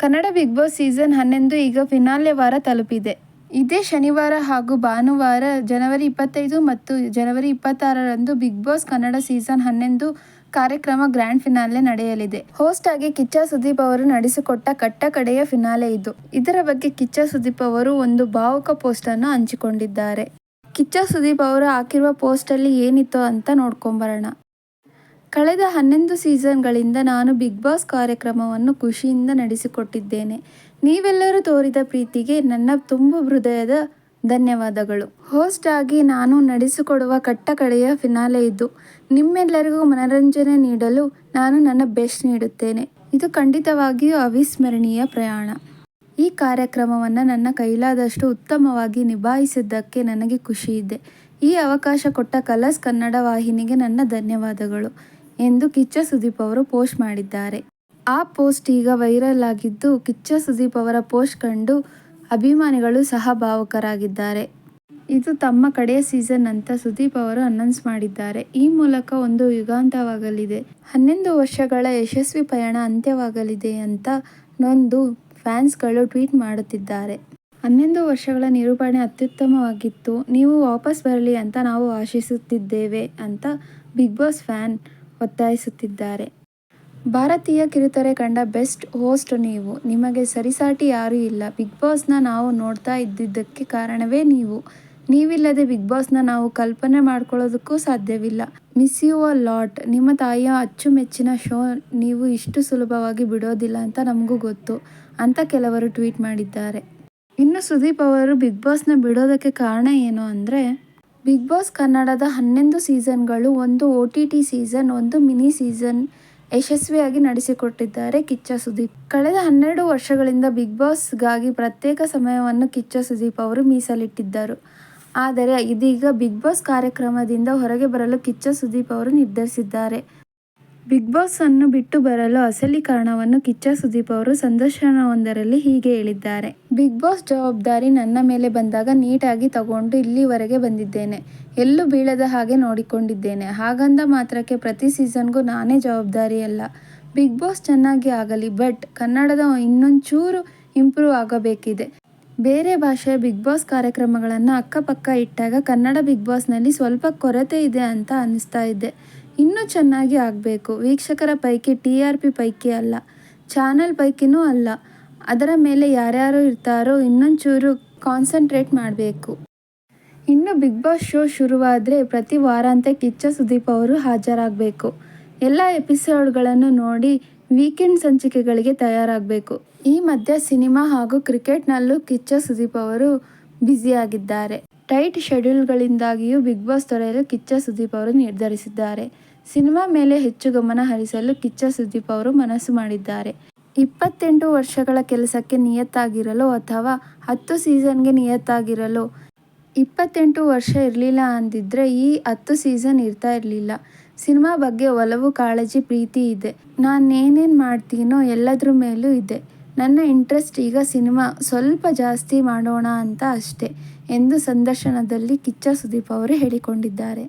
Kannada big boss season ಹನ್ನೊಂದು ಈಗ finale ವಾರ ತಲುಪಿದೆ. ಇದೇ ಶನಿವಾರ ಹಾಗೂ ಭಾನುವಾರ ಜನವರಿ ಇಪ್ಪತ್ತೈದು ಮತ್ತು ಜನವರಿ ಇಪ್ಪತ್ತಾರರಂದು ಬಿಗ್ ಬಾಸ್ ಕನ್ನಡ ಸೀಸನ್ ಹನ್ನೊಂದು ಕಾರ್ಯಕ್ರಮ ಗ್ರ್ಯಾಂಡ್ ಫಿನಾಲೆ ನಡೆಯಲಿದೆ. ಹೋಸ್ಟ್ ಆಗಿ ಕಿಚ್ಚ ಸುದೀಪ್ ಅವರು ನಡೆಸಿಕೊಟ್ಟ ಕಟ್ಟ ಕಡೆಯ ಫಿನಾಲೆ ಇದು. ಇದರ ಬಗ್ಗೆ ಕಿಚ್ಚ ಸುದೀಪ್ ಅವರು ಒಂದು ಭಾವುಕ ಪೋಸ್ಟ್ ಅನ್ನು ಹಂಚಿಕೊಂಡಿದ್ದಾರೆ. ಕಿಚ್ಚ ಸುದೀಪ್ ಅವರು ಹಾಕಿರುವ ಪೋಸ್ಟ್ ಅಲ್ಲಿ ಏನಿತ್ತು ಅಂತ ನೋಡ್ಕೊಂಬರೋಣ. ಕಳೆದ ಹನ್ನೊಂದು ಸೀಸನ್ಗಳಿಂದ ನಾನು ಬಿಗ್ ಬಾಸ್ ಕಾರ್ಯಕ್ರಮವನ್ನು ಖುಷಿಯಿಂದ ನಡೆಸಿಕೊಟ್ಟಿದ್ದೇನೆ. ನೀವೆಲ್ಲರೂ ತೋರಿದ ಪ್ರೀತಿಗೆ ನನ್ನ ತುಂಬು ಹೃದಯದ ಧನ್ಯವಾದಗಳು. ಹೋಸ್ಟ್ ಆಗಿ ನಾನು ನಡೆಸಿಕೊಡುವ ಕಟ್ಟಕಡೆಯ ಫಿನಾಲೆ ಇದು. ನಿಮ್ಮೆಲ್ಲರಿಗೂ ಮನರಂಜನೆ ನೀಡಲು ನಾನು ನನ್ನ ಬೆಸ್ಟ್ ನೀಡುತ್ತೇನೆ. ಇದು ಖಂಡಿತವಾಗಿಯೂ ಅವಿಸ್ಮರಣೀಯ ಪ್ರಯಾಣ. ಈ ಕಾರ್ಯಕ್ರಮವನ್ನು ನನ್ನ ಕೈಲಾದಷ್ಟು ಉತ್ತಮವಾಗಿ ನಿಭಾಯಿಸಿದ್ದಕ್ಕೆ ನನಗೆ ಖುಷಿ ಇದೆ ಈ ಅವಕಾಶ ಕೊಟ್ಟ ಕಲರ್ಸ್ ಕನ್ನಡ ವಾಹಿನಿಗೆ ನನ್ನ ಧನ್ಯವಾದಗಳು. ಎಂದು ಕಿಚ್ಚ ಸುದೀಪ್ ಅವರು ಪೋಸ್ಟ್ ಮಾಡಿದ್ದಾರೆ. ಆ ಪೋಸ್ಟ್ ಈಗ ವೈರಲ್ ಆಗಿದ್ದು, ಕಿಚ್ಚ ಸುದೀಪ್ ಅವರ ಪೋಸ್ಟ್ ಕಂಡು ಅಭಿಮಾನಿಗಳು ಸಹ ಭಾವುಕರಾಗಿದ್ದಾರೆ ಇದು ತಮ್ಮ ಕಡೆಯ ಸೀಸನ್ ಅಂತ ಸುದೀಪ್ ಅವರು ಅನೌನ್ಸ್ ಮಾಡಿದ್ದಾರೆ. ಈ ಮೂಲಕ ಒಂದು ಯುಗಾಂತವಾಗಲಿದೆ. ಹನ್ನೊಂದು ವರ್ಷಗಳ ಯಶಸ್ವಿ ಪಯಣ ಅಂತ್ಯವಾಗಲಿದೆ ಅಂತ ನೊಂದು ಫ್ಯಾನ್ಸ್ಗಳು ಟ್ವೀಟ್ ಮಾಡುತ್ತಿದ್ದಾರೆ. ಹನ್ನೊಂದು ವರ್ಷಗಳ ನಿರೂಪಣೆ ಅತ್ಯುತ್ತಮವಾಗಿತ್ತು. ನೀವು ವಾಪಸ್ ಬರಲಿ ಅಂತ ನಾವು ಆಶಿಸುತ್ತಿದ್ದೇವೆ ಅಂತ ಬಿಗ್ ಬಾಸ್ ಫ್ಯಾನ್ ಒತ್ತಾಯಿಸುತ್ತಿದ್ದಾರೆ. ಭಾರತೀಯ ಕಿರುತೆರೆ ಕಂಡ ಬೆಸ್ಟ್ ಹೋಸ್ಟ್ ನೀವು. ನಿಮಗೆ ಸರಿಸಾಟಿ ಯಾರೂ ಇಲ್ಲ. ಬಿಗ್ ಬಾಸ್ನ ನಾವು ನೋಡ್ತಾ ಇದ್ದಿದ್ದಕ್ಕೆ ಕಾರಣವೇ ನೀವು. ನೀವಿಲ್ಲದೆ ಬಿಗ್ ಬಾಸ್ನ ನಾವು ಕಲ್ಪನೆ ಮಾಡ್ಕೊಳ್ಳೋದಕ್ಕೂ ಸಾಧ್ಯವಿಲ್ಲ. Miss you a lot. ನಿಮ್ಮ ತಾಯಿಯ ಅಚ್ಚುಮೆಚ್ಚಿನ ಶೋ ನೀವು ಇಷ್ಟು ಸುಲಭವಾಗಿ ಬಿಡೋದಿಲ್ಲ ಅಂತ ನಮಗೂ ಗೊತ್ತು ಅಂತ ಕೆಲವರು ಟ್ವೀಟ್ ಮಾಡಿದ್ದಾರೆ. ಇನ್ನು ಸುದೀಪ್ ಅವರು ಬಿಗ್ ಬಾಸ್ನ ಬಿಡೋದಕ್ಕೆ ಕಾರಣ ಏನು ಅಂದರೆ ಬಿಗ್ ಬಾಸ್ ಕನ್ನಡದ ಹನ್ನೊಂದು ಸೀಸನ್ಗಳು, ಒಂದು ಒ ಟಿ ಟಿ ಸೀಸನ್, ಒಂದು ಮಿನಿ ಸೀಸನ್ ಯಶಸ್ವಿಯಾಗಿ ನಡೆಸಿಕೊಟ್ಟಿದ್ದಾರೆ ಕಿಚ್ಚ ಸುದೀಪ್. ಕಳೆದ ಹನ್ನೆರಡು ವರ್ಷಗಳಿಂದ ಬಿಗ್ ಬಾಸ್ಗಾಗಿ ಪ್ರತ್ಯೇಕ ಸಮಯವನ್ನು ಕಿಚ್ಚ ಸುದೀಪ್ ಅವರು ಮೀಸಲಿಟ್ಟಿದ್ದರು. ಆದರೆ ಇದೀಗ ಬಿಗ್ ಬಾಸ್ ಕಾರ್ಯಕ್ರಮದಿಂದ ಹೊರಗೆ ಬರಲು ಕಿಚ್ಚ ಸುದೀಪ್ ಅವರು ನಿರ್ಧರಿಸಿದ್ದಾರೆ. ಬಿಗ್ ಬಾಸ್ ಅನ್ನು ಬಿಟ್ಟು ಬರಲು ಅಸಲಿ ಕಾರಣವನ್ನು ಕಿಚ್ಚ ಸುದೀಪ್ ಅವರು ಸಂದರ್ಶನವೊಂದರಲ್ಲಿ ಹೀಗೆ ಹೇಳಿದ್ದಾರೆ. ಬಿಗ್ ಬಾಸ್ ಜವಾಬ್ದಾರಿ ನನ್ನ ಮೇಲೆ ಬಂದಾಗ ನೀಟಾಗಿ ತಗೊಂಡು ಇಲ್ಲಿವರೆಗೆ ಬಂದಿದ್ದೇನೆ. ಎಲ್ಲೂ ಬೀಳದ ಹಾಗೆ ನೋಡಿಕೊಂಡಿದ್ದೇನೆ. ಹಾಗಂದ ಮಾತ್ರಕ್ಕೆ ಪ್ರತಿ ಸೀಸನ್ಗೂ ನಾನೇ ಜವಾಬ್ದಾರಿ ಅಲ್ಲ ಬಿಗ್ ಬಾಸ್ ಚೆನ್ನಾಗಿ ಆಗಲಿ, ಬಟ್ ಕನ್ನಡದ ಇನ್ನೊಂಚೂರು ಇಂಪ್ರೂವ್ ಆಗಬೇಕಿದೆ. ಬೇರೆ ಭಾಷೆಯ ಬಿಗ್ ಬಾಸ್ ಕಾರ್ಯಕ್ರಮಗಳನ್ನು ಅಕ್ಕಪಕ್ಕ ಇಟ್ಟಾಗ ಕನ್ನಡ ಬಿಗ್ ಬಾಸ್ನಲ್ಲಿ ಸ್ವಲ್ಪ ಕೊರತೆ ಇದೆ ಅಂತ ಅನ್ನಿಸ್ತಾ ಇದೆ. ಇನ್ನೂ ಚೆನ್ನಾಗಿ ಆಗಬೇಕು. ವೀಕ್ಷಕರ ಪೈಕಿ ಟಿ ಆರ್ ಪಿ ಪೈಕಿ ಅಲ್ಲ. ಚಾನಲ್ ಪೈಕಿನೂ ಅಲ್ಲ. ಅದರ ಮೇಲೆ ಯಾರ್ಯಾರು ಇರ್ತಾರೋ ಇನ್ನೊಂಚೂರು ಕಾನ್ಸಂಟ್ರೇಟ್ ಮಾಡಬೇಕು. ಇನ್ನು ಬಿಗ್ ಬಾಸ್ ಶೋ ಶುರುವಾದರೆ ಪ್ರತಿ ವಾರಾಂತ್ಯ ಕಿಚ್ಚ ಸುದೀಪ್ ಅವರು ಹಾಜರಾಗಬೇಕು. ಎಲ್ಲ ಎಪಿಸೋಡ್ಗಳನ್ನು ನೋಡಿ ವೀಕೆಂಡ್ ಸಂಚಿಕೆಗಳಿಗೆ ತಯಾರಾಗಬೇಕು. ಈ ಮಧ್ಯೆ ಸಿನಿಮಾ ಹಾಗೂ ಕ್ರಿಕೆಟ್ನಲ್ಲೂ ಕಿಚ್ಚ ಸುದೀಪ್ ಅವರು ಬ್ಯುಸಿಯಾಗಿದ್ದಾರೆ. ಟೈಟ್ ಶೆಡ್ಯೂಲ್ಗಳಿಂದಾಗಿಯೂ ಬಿಗ್ ಬಾಸ್ ತೊರೆಯಲು ಕಿಚ್ಚ ಸುದೀಪ್ ಅವರು ನಿರ್ಧರಿಸಿದ್ದಾರೆ. ಸಿನಿಮಾ ಮೇಲೆ ಹೆಚ್ಚು ಗಮನ ಹರಿಸಲು ಕಿಚ್ಚ ಸುದೀಪ್ ಅವರು ಮನಸ್ಸು ಮಾಡಿದ್ದಾರೆ. ಇಪ್ಪತ್ತೆಂಟು ವರ್ಷಗಳ ಕೆಲಸಕ್ಕೆ ನಿಯತ್ತಾಗಿರಲು ಅಥವಾ ಹತ್ತು ಸೀಸನ್ಗೆ ನಿಯತ್ತಾಗಿರಲು, ಇಪ್ಪತ್ತೆಂಟು ವರ್ಷ ಇರಲಿಲ್ಲ ಅಂದಿದ್ರೆ ಈ ಹತ್ತು ಸೀಸನ್ ಇರ್ತಾ ಇರಲಿಲ್ಲ. ಸಿನಿಮಾ ಬಗ್ಗೆ ಒಲವು, ಕಾಳಜಿ, ಪ್ರೀತಿ ಇದೆ. ನಾನೇನೇನು ಮಾಡ್ತೀನೋ ಎಲ್ಲದ್ರ ಮೇಲೂ ಇದೆ. ನನ್ನ ಇಂಟ್ರೆಸ್ಟ್ ಈಗ ಸಿನಿಮಾ ಸ್ವಲ್ಪ ಜಾಸ್ತಿ ಮಾಡೋಣ ಅಂತ ಅಷ್ಟೆ ಎಂದು ಸಂದರ್ಶನದಲ್ಲಿ ಕಿಚ್ಚ ಸುದೀಪ್ ಅವರು ಹೇಳಿಕೊಂಡಿದ್ದಾರೆ.